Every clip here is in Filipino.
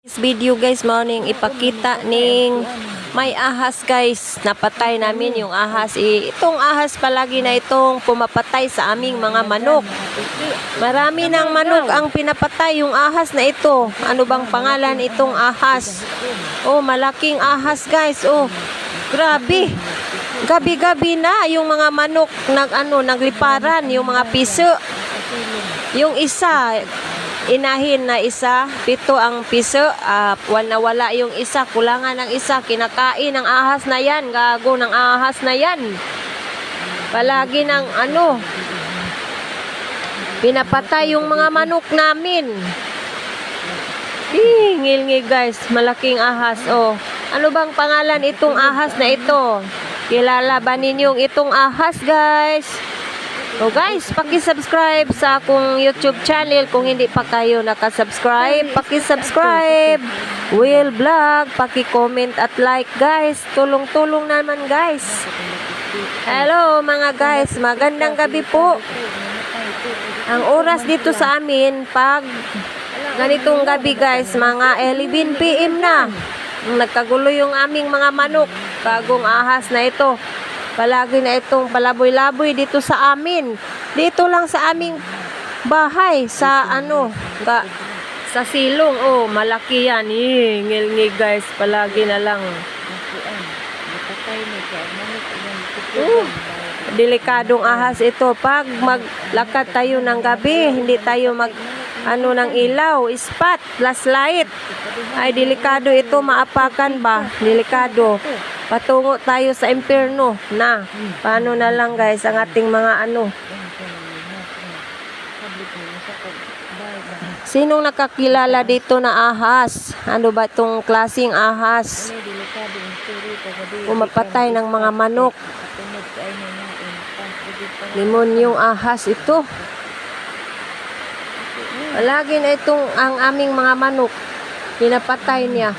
This video guys, morning ipakita ning may ahas guys. Napatay namin yung ahas. Itong ahas palagi na itong pumapatay sa aming mga manok. Marami ng manok ang pinapatay yung ahas na ito. Ano bang pangalan itong ahas? Oh, malaking ahas guys. Oh, grabe. Gabi-gabi na yung mga manok nag ano nagliparan, yung mga piso. Yung isa, inahin na isa, pito ang piso, ah, wala wala yung isa, kulangan ng isa, kinakain ng ahas na yan, gago ng ahas na yan. Palagi ng ano, pinapatay yung mga manok namin. Ngil guys, malaking ahas, oh. Ano bang pangalan itong ahas na ito? Kilala ba ninyong itong ahas, guys? So guys, paki-subscribe sa akong YouTube channel kung hindi pa kayo nakasubscribe. Paki-subscribe. Will Vlog, paki-comment at like guys. Tulong-tulong naman guys. Hello mga guys, magandang gabi po. Ang oras dito sa amin pag ganitong gabi guys, mga 11 PM na. Nagkagulo yung aming mga manok. Bagong ahas na ito. Palagi na itong palaboy-laboy dito sa amin. Dito lang sa aming bahay sa ano, ga, sa silong. Oh, malaki yan. Eh, ngil guys, palagi na lang. Oh, delikadong ahas ito. Pag maglakad tayo ng gabi, hindi tayo mag ano ng ilaw, spot, flashlight. Ay delikado ito, maapakan ba? Delikado. Patungo tayo sa impyerno na. Paano na lang guys ang ating mga ano. Sinong nakakilala dito na ahas? Ano ba itong klaseng ahas? Pumapatay ng mga manok. Limonyong ahas ito. Palagi na itong ang aming mga manok. Pinapatay niya.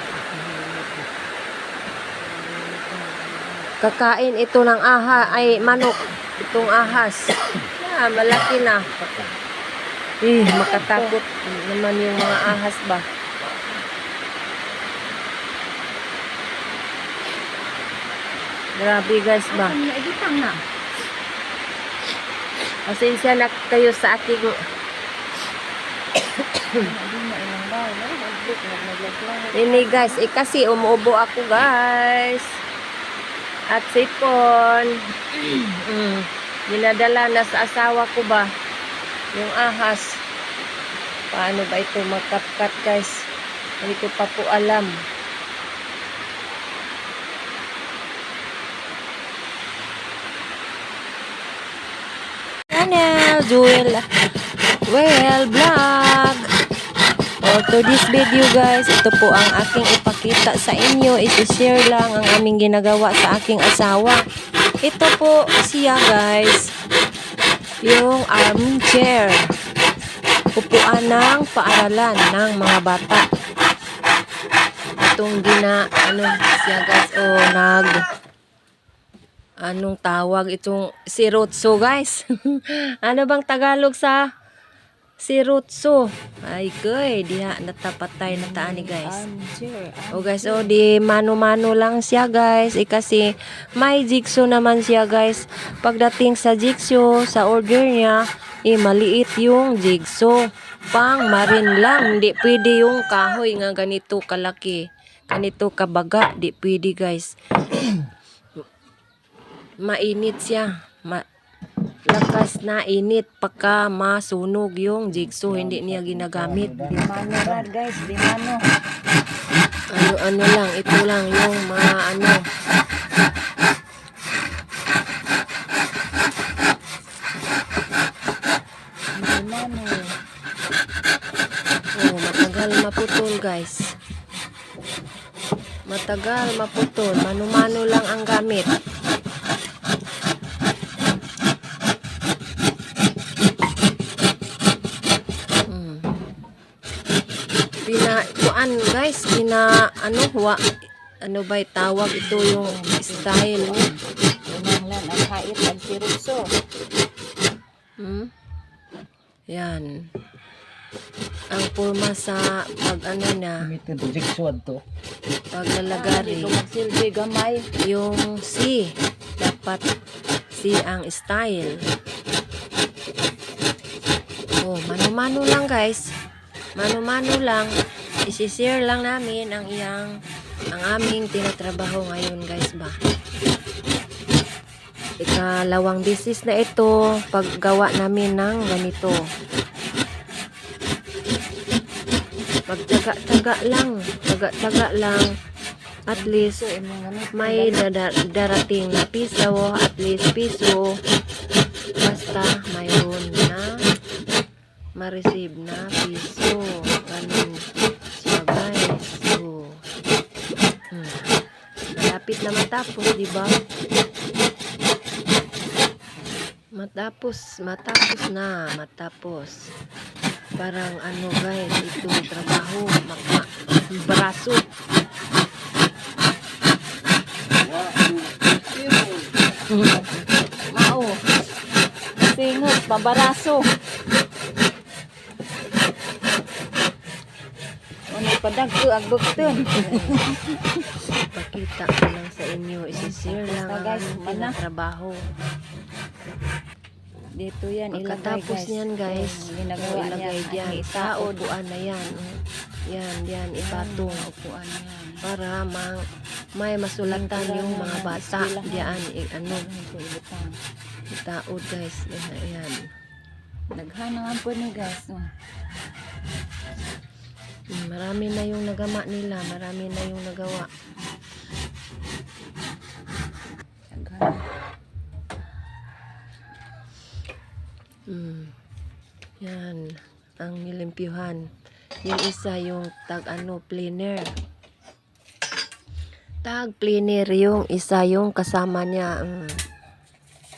Kakain ito ng aha ay manok. Itong ahas. Ah, malaki na. Eh, makatakot naman yung mga ahas ba. Grabe guys ba. Pasensya na kayo sa aking Ini guys, eh kasi umuubo ako guys. At sipon. mm, na sa asawa ko ba? Yung ahas. Paano ba ito magkapkat guys? Hindi ko pa po alam. Channel Jewel Well Vlog. For today's video guys, ito po ang aking ipakita sa inyo. I-share lang ang aming ginagawa sa aking asawa. Ito po siya guys. Yung armchair. Upuan ng paaralan ng mga bata. Itong gina, ano siya guys, o nag, anong tawag itong sirotso guys. ano bang Tagalog sa sirotso? Ay goy, diha natapatay na taan ni guys. O guys, o di mano-mano lang siya guys. Eh kasi may jigsaw naman siya guys. Pagdating sa jigsaw, sa order niya, eh maliit yung jigsaw. Pang marin lang. Hindi pwede yung kahoy nga ganito kalaki. Ganito kabaga. Di pwede guys. Mainit siya. Ma lakas na init pagka masunog yung jigsaw. Hindi niya ginagamit. Dimano rad guys, dimano. ano-ano lang, ito lang yung mga ano. Dimano. Oh, matagal maputol guys. Matagal maputol. Mano-mano lang ang gamit. Hmm. Pina, kuan guys, pina, ano, wa, ano ba tawag ito yung style mo? Pinanglan ang hait ang siruso. Hmm? Yan. ang purma sa pag ano na. Dito magsilbi gamay. Yung C, dapat C ang style. Oh, mano-mano lang guys. Mano-mano lang. Isishare lang namin ang iyang ang aming tinatrabaho ngayon guys ba. Ikalawang bisis na ito paggawa namin ng ganito. Pagtsaga-tsaga lang. Tsaga-tsaga lang. At least may darating na piso, at least piso, basta mayroon na ma-receive na piso. Ganun siya guys. So, hmm. Malapit na matapos, di ba? Matapos, matapos na, matapos. Parang ano guys, itong trabaho, maka, braso. Mao. Singot, pabaraso. Ano padagko ang bukton. Pakita ko lang sa inyo, isishare lang ang aming mana. trabaho. Dito yan ilagay Pagkatapos guys. niyan guys, ginagawa ilagay ay diyan sa isaod. upuan na yan. Yan, yan, ipatong. Upuan yan. Para mang, may masulatan yung mga bata diyan, ano, itaod guys. Yan, yan. Naghanangan po ni guys. Oh. Marami na yung nagama nila, marami na yung nagawa. Mm. Yan, ang nilimpyuhan. Yung isa yung tag ano, planer. Tag planer yung isa yung kasama niya. mm,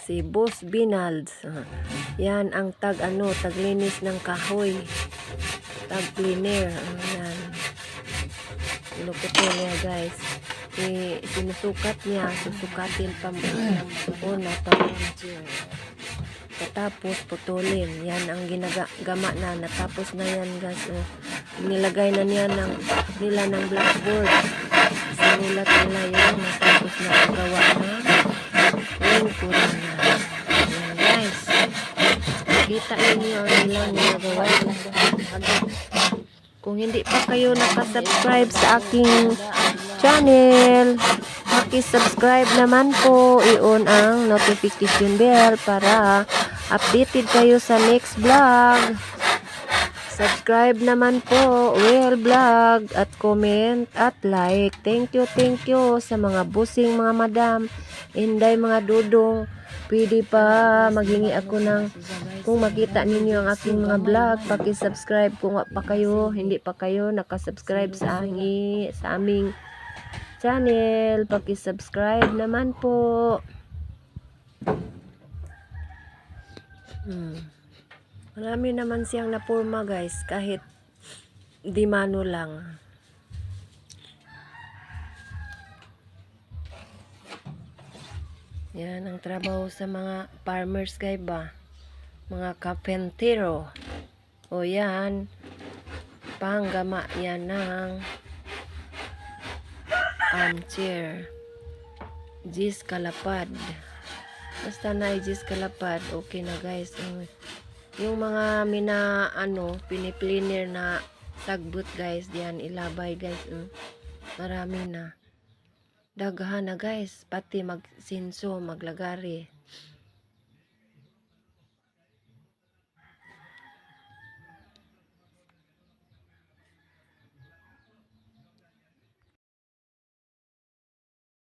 si Boss Binalds. Yan ang tag ano, taglinis ng kahoy. Tag planer. Ah, yan. Inukutin niya guys. I, sinusukat niya. Susukatin pa mo. Una pa Katapos putulin. Yan ang ginagama na. Natapos na yan guys. Oh. Nilagay na niya ng, nila ng blackboard. Sinulat nila yan. Natapos na ang gawa na. Yung pura na. Yan guys. Kita ninyo ang nilang ginagawa. Kung hindi pa kayo nakasubscribe sa aking channel, subscribe naman po. I-on ang notification bell para updated kayo sa next vlog. Subscribe naman po, Well Vlog, at comment at like. Thank you, thank you sa mga busing mga madam, inday mga dudong. Pwede pa maghingi ako ng kung makita ninyo ang aking mga vlog, paki-subscribe kung pa kayo, hindi pa kayo nakasubscribe sa aming, sa aming channel, paki-subscribe naman po. Hmm. Marami naman siyang napurma guys, kahit di mano lang. Yan ang trabaho sa mga farmers guys ba? Mga kapentero. O yan, panggama yan ng armchair. Gis kalapad. Basta na Gis kalapad, okay na guys. Yung- mga mina, ano, pinipliner na sagbut guys, diyan ilabay guys. mm. Marami na. Daghan na guys, pati magsinso, maglagari.